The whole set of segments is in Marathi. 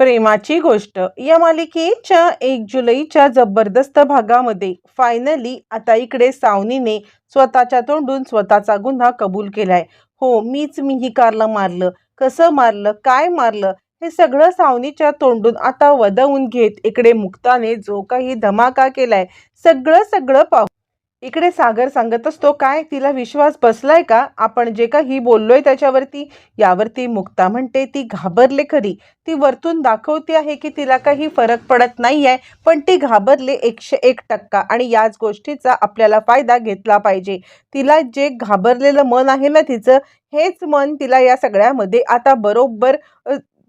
प्रेमाची गोष्ट. या मालिकेच्या एक जुलैच्या जबरदस्त भागामध्ये फायनली आता इकडे सावनीने स्वतःच्या तोंडून स्वतःचा गुन्हा कबूल केलाय. हो मीच मिहिकारला मारलं. कसं मारलं? काय मारलं? हे सगळं सावनीच्या तोंडून आता वदवून घेत इकडे मुक्ताने जो काही धमाका केलाय सगळं सगळं पाहू. इकडे सागर सांगत असतो काय तिला विश्वास बसलाय का? आपण जे काही बोललोय त्याच्यावरती. यावरती मुक्ता म्हणते ती घाबरले खरी. ती वरतून दाखवते आहे की तिला काही फरक पडत नाही आहे पण ती घाबरले एकशे एक टक्का आणि याच गोष्टीचा आपल्याला फायदा घेतला पाहिजे. तिला जे घाबरलेलं मन आहे ना तिचं हेच मन तिला या सगळ्यामध्ये आता बरोबर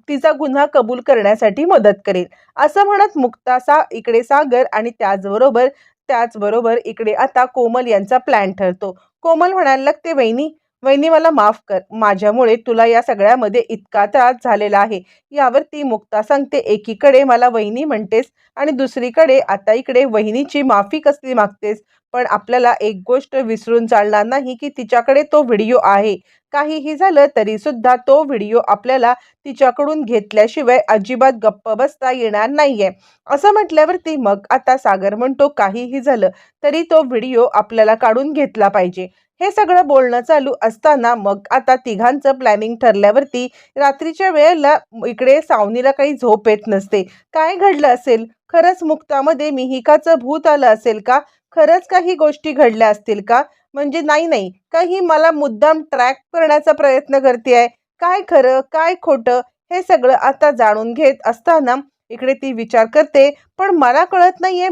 तिचा गुन्हा कबूल करण्यासाठी मदत करेल. असं म्हणत मुक्तासा इकडे सागर आणि त्याचबरोबर त्याचबरोबर इकडे आता कोमल यांचा प्लॅन ठरतो. कोमल म्हणायला लागते वहिनी वहिनी मला माफ कर. माझ्यामुळे तुला या सगळ्यामध्ये इतका त्रास झालेला आहे. यावर ती मुक्ता सांगते एकीकडे मला वहिनी म्हणतेस आणि दुसरीकडे आता इकडे वहिनीची माफी कसली मागतेस. पण आपल्याला एक गोष्ट विसरून चालणार नाही की तिच्याकडे तो व्हिडिओ आहे. काहीही झालं तरी सुद्धा तो व्हिडिओ आपल्याला तिच्याकडून घेतल्याशिवाय अजिबात गप्प बसता येणार नाहीये. असं म्हटल्यावरती मग आता सागर म्हणतो काहीही झालं तरी तो व्हिडिओ आपल्याला काढून घेतला पाहिजे. हे सगळं बोलणं चालू असताना मग आता तिघांचं प्लॅनिंग ठरल्यावरती रात्रीच्या वेळेला इकडे सावनीला काही झोप येत नसते. काय घडलं असेल? खरंच मुक्तामध्ये मिहिकाचं भूत आलं असेल का? खरंच काही गोष्टी घडल्या असतील का? म्हणजे नाही नाही. काही मला मुद्दाम ट्रॅक करण्याचा प्रयत्न करते आहे काय खरं काय खोटं हे सगळं आता जाणून घेत असताना इकडे ती विचार करते. पण मला कळत नाहीये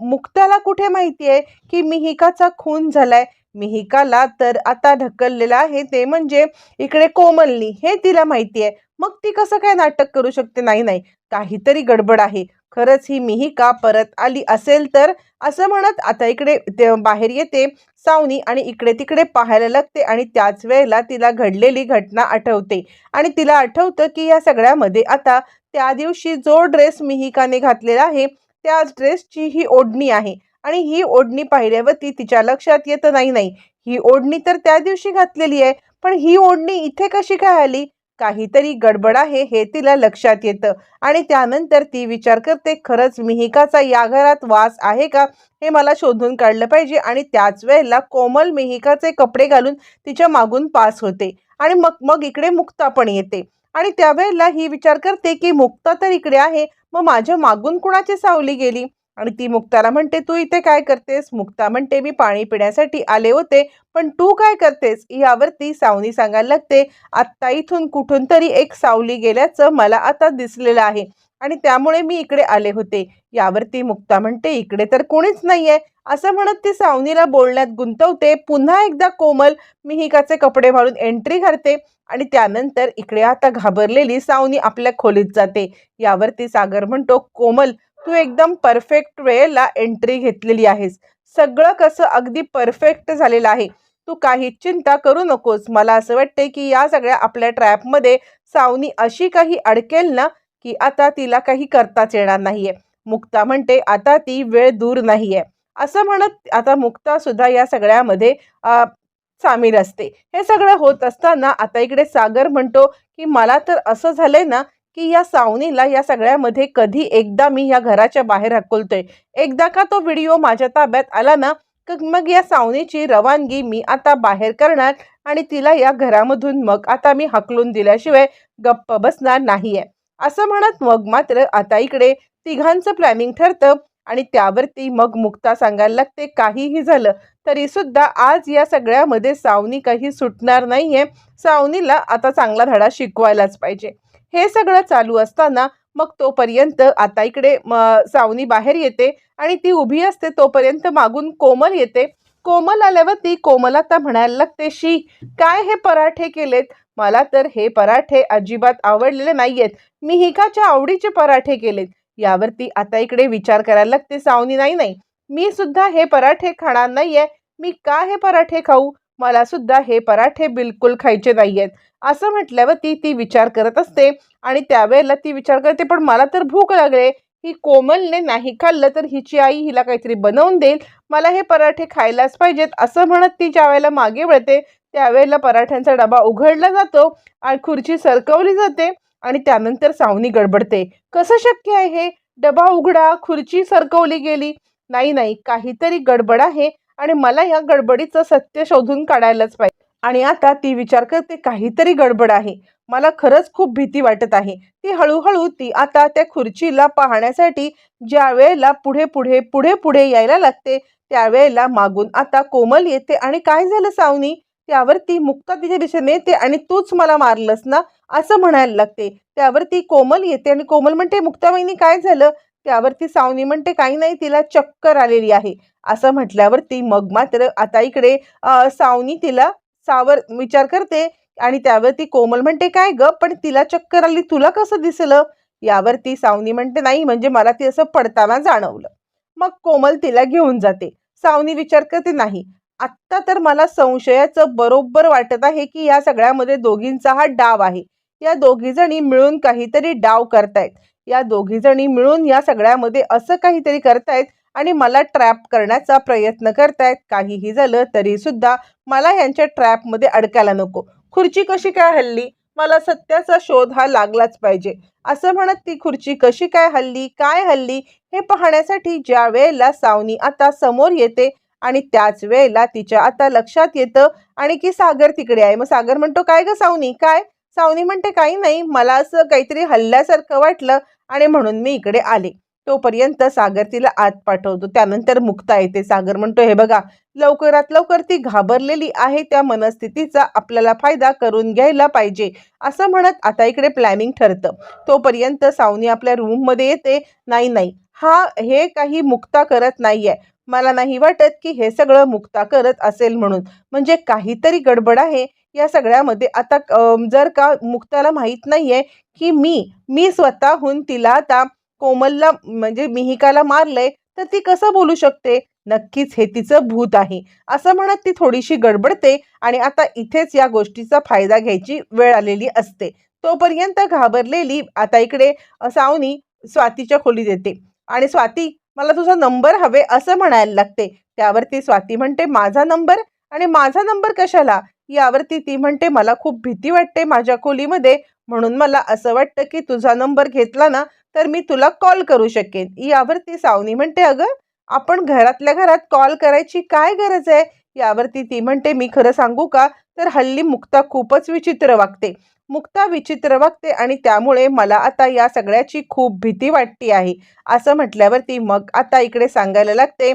मुक्ताला कुठे माहिती आहे की मिहिकाचा खून झालाय? मिहिकाला तर आता ढकललेलं आहे ते म्हणजे इकडे कोमलनी हे तिला माहिती आहे. मग ती कसं काय नाटक करू शकते? नाही नाही. काहीतरी गडबड आहे. खरंच ही मिहिका परत आली असेल तर? असं म्हणत आता इकडे ते बाहेर येते सावनी आणि इकडे तिकडे पाहायला लागते आणि त्याच वेळेला तिला घडलेली घटना आठवते. आणि तिला आठवतं की या सगळ्यामध्ये आता त्या दिवशी जो ड्रेस मिहिकाने घातलेला आहे त्याच ड्रेसची ही ओढणी आहे. आणि ही ओढणी पाहिल्यावरती तिच्या लक्षात येतं नाही नाही ही ओढणी तर त्या दिवशी घातलेली आहे पण ही ओढणी इथे कशी काय आली? काहीतरी गडबड आहे हे तिला लक्षात येतं आणि त्यानंतर ती विचार करते खरंच मिहिकाचा या घरात वास आहे का? हे मला शोधून काढलं पाहिजे. आणि त्याच वेळेला कोमल मिहिकाचे कपडे घालून तिच्या मागून पास होते आणि मग मग इकडे मुक्ता पण येते. आणि त्यावेळेला ही विचार करते की मुक्ता तर इकडे आहे मग माझ्या मागून कुणाची सावली गेली? आणि ती मुक्ताला म्हणते तू इथे काय करतेस? मुक्ता म्हणते मी पाणी पिण्यासाठी आले होते पण तू काय करतेस? यावरती सावनी सांगायला लागते आत्ता इथून कुठून तरी एक सावली गेल्याचं मला आता दिसलेलं आहे आणि त्यामुळे मी इकडे आले होते. यावरती मुक्ता म्हणते इकडे तर कोणीच नाहीये. असं म्हणत ती सावनीला बोलण्यात गुंतवते. पुन्हा एकदा कोमल मिहिकाचे कपडे घालून एंट्री करते आणि त्यानंतर इकडे आता घाबरलेली सावनी आपल्या खोलीत जाते. यावरती सागर म्हणतो कोमल तू एकदम परफेक्ट वेळेला एंट्री घेतलेली आहेस. सगळं कसं अगदी परफेक्ट झालेलं आहे. तू काही चिंता करू नकोस. मला असं वाटते की या सगळ्या आपल्या ट्रॅपमध्ये सावनी अशी काही अडकेल ना की आता तिला काही करताच येणार नाहीये. मुक्ता म्हणते आता ती वेळ दूर नाहीये. असं म्हणत आता मुक्ता सुद्धा या सगळ्यामध्ये सामील असते. हे सगळं होत असताना आता इकडे सागर म्हणतो की मला तर असं झालंय ना की या सावनीला या सगळ्यामध्ये कधी एकदा मी या घराच्या बाहेर हकलतोय. एकदा का तो व्हिडिओ माझ्या ताब्यात आला ना मग या सावनीची रवानगी मी आता बाहेर करणार आणि तिला या घरामधून मग आता मी हकलून दिल्याशिवाय गप्प बसणार नाहीये. असं म्हणत मग मात्र आता इकडे तिघांचं प्लॅनिंग ठरतं आणि त्यावरती मग मुक्ता सांगायला लागते काहीही झालं तरी सुद्धा आज या सगळ्यामध्ये सावनी काही सुटणार नाहीये. सावनीला आता चांगला धडा शिकवायलाच पाहिजे. हे सगळं चालू असताना मग तोपर्यंत आता इकडे सावनी बाहेर येते आणि ती उभी असते तोपर्यंत मागून कोमल येते. कोमल आल्यावर ती कोमल आता म्हणायला लागते शी काय हे पराठे केलेत? मला तर हे पराठे अजिबात आवडलेले नाहीयेत. मी हिकाच्या आवडीचे पराठे केलेत? यावरती आता इकडे विचार करायला लागते सावनी नाही नाही मी सुद्धा हे पराठे खाणार नाहीये. मी का हे पराठे खाऊ? मला सुद्धा हे पराठे बिलकुल खायचे नाहीयेत. असं म्हटल्यावर ती ती विचार करत असते. आणि त्यावेळेला ती विचार करते पण मला तर भूक लागले. ही कोमलने नाही खाल्लं तर हिची आई हिला काहीतरी बनवून देईल. मला हे पराठे खायलाच पाहिजेत. असं म्हणत ती ज्या वेळेला मागे वळते त्यावेळेला पराठ्यांचा डबा उघडला जातो आणि खुर्ची सरकवली जाते आणि त्यानंतर सावनी गडबडते. कसं शक्य आहे हे? डबा उघडा खुर्ची सरकवली गेली. नाही नाही काहीतरी गडबड आहे आणि मला या गडबडीचं सत्य शोधून काढायलाच पाहिजे. आणि आता ती विचार करते काहीतरी गडबड आहे. मला खरंच खूप भीती वाटत आहे. ती हळूहळू ती आता त्या खुर्चीला पाहण्यासाठी ज्या वेळेला पुढे पुढे पुढे पुढे यायला लागते त्यावेळेला मागून आता कोमल येते. आणि काय झालं सावनी? त्यावर ती मुक्ता तिच्या दिशेने येते आणि तूच मला मारलंस ना? असं म्हणायला लागते. त्यावर ती कोमल येते आणि कोमल म्हणते मुक्ताबाईनी काय झालं? त्यावरती सावनी म्हणते काही नाही तिला चक्कर आलेली आहे. असं म्हटल्यावरती मग मात्र आता इकडे सावनी तिला सावर विचार करते आणि त्यावर ती कोमल म्हणते काय ग? पण तिला चक्कर आली तुला कसं दिसलं? यावरती सावनी म्हणते नाही म्हणजे मला ती असं पडताना जाणवलं. मग कोमल तिला घेऊन जाते. सावनी विचार करते नाही आत्ता तर मला संशयाचं बरोबर वाटत आहे की या सगळ्यामध्ये दोघींचा हा डाव आहे. या दोघी जणी मिळून काहीतरी डाव करतायत. या दोघी जणी मिळून या सगळ्यामध्ये असं काहीतरी करतायत आणि मला ट्रॅप करण्याचा प्रयत्न करतायत. काहीही झालं तरी सुद्धा मला यांच्या ट्रॅपमध्ये अडकायला नको. खुर्ची कशी काय हल्ली? मला सत्याचा शोध हा लागलाच पाहिजे. असं म्हणत ती खुर्ची कशी काय हल्ली? काय हल्ली? हे पाहण्यासाठी ज्या वेळेला सावनी आता समोर येते आणि त्याच वेळेला तिच्या आता लक्षात येतं आणि की सागर तिकडे आहे. मग सागर म्हणतो काय ग सावनी? काय? सावनी म्हणते काही नाही. मला असं काहीतरी हल्ल्यासारखं वाटलं आणि म्हणून मी इकडे आले. तोपर्यंत सागर तिला आत पाठवतो. त्यानंतर मुक्ता येते. सागर म्हणतो हे बघा लवकरात लवकर ती घाबरलेली आहे. त्या मनस्थितीचा आपल्याला फायदा करून घ्यायला पाहिजे. असं म्हणत आता इकडे प्लॅनिंग ठरतं. तोपर्यंत सावनी आपल्या रूममध्ये येते. नाही नाही हा हे काही मुक्ता करत नाहीये. मला नाही वाटत की हे सगळं मुक्ता करत असेल म्हणून. म्हणजे काहीतरी गडबड आहे. या सगळ्यामध्ये आता जर का मुक्ताला माहीत नाहीये की मी मी स्वतःहून तिला आता कोमलला म्हणजे मिहिकाला मारलंय तर ती कसं बोलू शकते? नक्कीच हे तिचं भूत आहे. असं म्हणत ती थोडीशी गडबडते आणि आता इथेच या गोष्टीचा फायदा घ्यायची वेळ आलेली असते. तोपर्यंत घाबरलेली आता इकडे सावनी स्वातीच्या खोलीत येते. आणि स्वाती मला तुझा नंबर हवे असं म्हणायला लागते. त्यावरती स्वाती म्हणते माझा नंबर? आणि माझा नंबर कशाला? यावरती ती म्हणते मला खूप भीती वाटते माझ्या खोलीमध्ये. म्हणून मला असं वाटतं की तुझा नंबर घेतला ना तर मी तुला कॉल करू शकेन. यावरती सावनी म्हणते अगं आपण घरातल्या घरात कॉल करायची काय गरज आहे? यावरती ती म्हणते मी खरं सांगू का? तर हल्ली मुक्ता खूपच विचित्र वागते. मुक्ता विचित्र वागते आणि त्यामुळे मला आता या सगळ्याची खूप भीती वाटते आहे. असं म्हटल्यावरती मग आता इकडे सांगायला लागते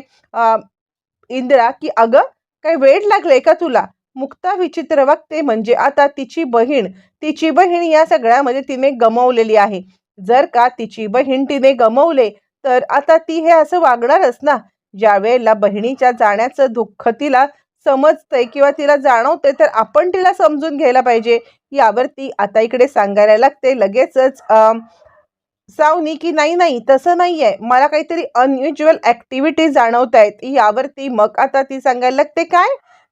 इंदिरा की अगं काय वेळ लागले का तुला? मुक्ता विचित्र वागते म्हणजे आता तिची बहीण तिची बहीण या सगळ्यामध्ये तिने गमावलेली आहे. जर का तिची बहीण तिने गमवले तर आता ती हे असं वागणारच ना? ज्या वेळेला बहिणीच्या जाण्याचं दुःख तिला समजतंय किंवा तिला जाणवते तर आपण तिला समजून घ्यायला पाहिजे. यावरती आता इकडे सांगायला लागते. लगेचच सावनी की नाही नाही तसं नाही आहे मला काहीतरी अनयुज्युअल ॲक्टिव्हिटी जाणवत आहेत यावरती मग आता ती सांगायला लागते काय?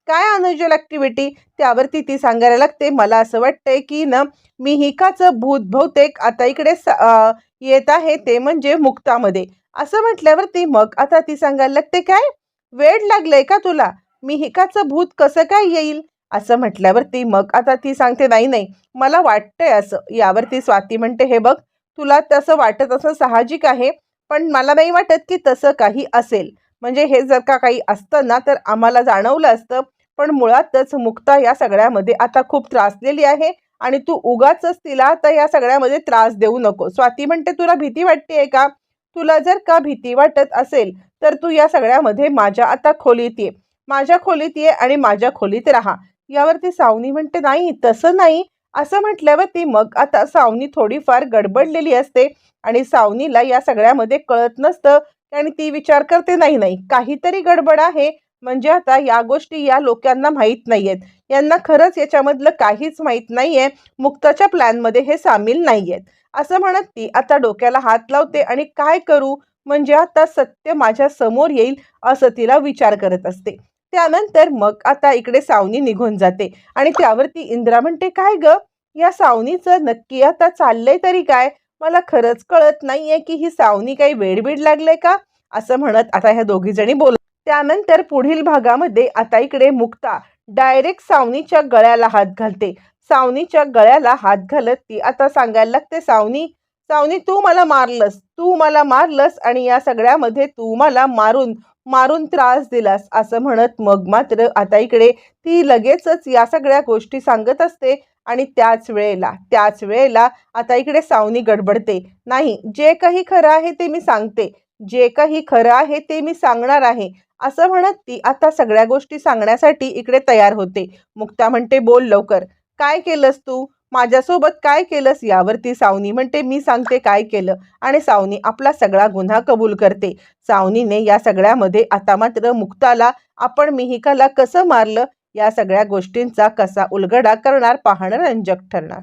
काय अनयुज्युअल ॲक्टिव्हिटी त्यावरती ती सांगायला लागते. मला असं वाटतंय की ना मी हिकाचं भूत बहुतेक आता इकडे स- येत आहे. ते म्हणजे मुक्तामध्ये. असं म्हटल्यावरती मग आता ती सांगायला लागते काय? वेळ लागलंय का तुला? मी हिकाचं भूत कसं काय येईल? असं म्हटल्यावरती मग आता ती सांगते नाही नाही. मला वाटतंय असं. यावरती स्वाती म्हणते हे बघ तुला तसं वाटत असं साहजिक आहे पण मला नाही वाटत की तसं काही असेल. म्हणजे हे जर का काही असतं ना तर आम्हाला जाणवलं असतं पण मुळातच मुक्ता या सगळ्यामध्ये आता खूप त्रासलेली आहे आणि तू उगाच तिला आता या सगळ्यामध्ये त्रास देऊ नको. स्वाती म्हणते तुला भीती वाटते का? तुला जर का भीती वाटत असेल तर तू या सगळ्यामध्ये माझ्या आता खोलीत ये. माझ्या खोलीत ये आणि माझ्या खोलीत राहा. यावरती सावनी म्हणते नाही तसं नाही. असं म्हटल्यावरती मग आता सावनी थोडीफार गडबडलेली असते आणि सावनीला या सगळ्यामध्ये कळत नसतं. आणि ती विचार करते नाही नाही काहीतरी गडबड आहे. म्हणजे आता या गोष्टी या लोकांना माहीत नाही आहेत यांना खरंच याच्यामधलं काहीच माहीत नाही आहे मुक्ताच्या प्लॅनमध्ये हे सामील नाही आहेत असं म्हणत ती आता डोक्याला हात लावते आणि काय करू? म्हणजे आता सत्य माझ्यासमोर येईल असं तिला विचार करत असते. त्यानंतर मग आता इकडे सावनी निघून जाते आणि त्यावरती इंद्रा म्हणते काय ग? या सावनीचं नक्की आता चाललंय तरी काय? मला खरंच कळत नाहीये की ही सावनी काही वेडबीड लागले का? असं म्हणत आता ह्या दोघी जणी बोल त्यानंतर पुढील भागामध्ये आता इकडे मुक्ता डायरेक्ट सावनीच्या गळ्याला हात घालते. सावनीच्या गळ्याला हात घालत ती आता सांगायला लागते सावनी सावनी तू मला मारलंस तू मला मारलंस आणि या सगळ्यामध्ये तू मला मारून मारून त्रास दिलास असं म्हणत मग मात्र आता इकडे ती लगेचच या सगळ्या गोष्टी सांगत असते आणि त्याच वेळेला त्याच वेळेला आता इकडे सावनी गडबडते. नाही जे काही खरं आहे ते मी सांगते. जे काही खरं आहे ते मी सांगणार आहे. असं म्हणत ती आता सगळ्या गोष्टी सांगण्यासाठी इकडे तयार होते. मुक्ता म्हणते बोल लवकर. काय केलंस तू? माझ्यासोबत काय केलंस? यावरती सावनी म्हणते मी सांगते काय केलं. आणि सावनी आपला सगळा गुन्हा कबूल करते. सावनीने या सगळ्यामध्ये आता मात्र मुक्ताला आपण मिहिकाला कसं मारलं? या सगळ्या गोष्टींचा कसा उलगडा करणार पाहणं रंजक ठरणार.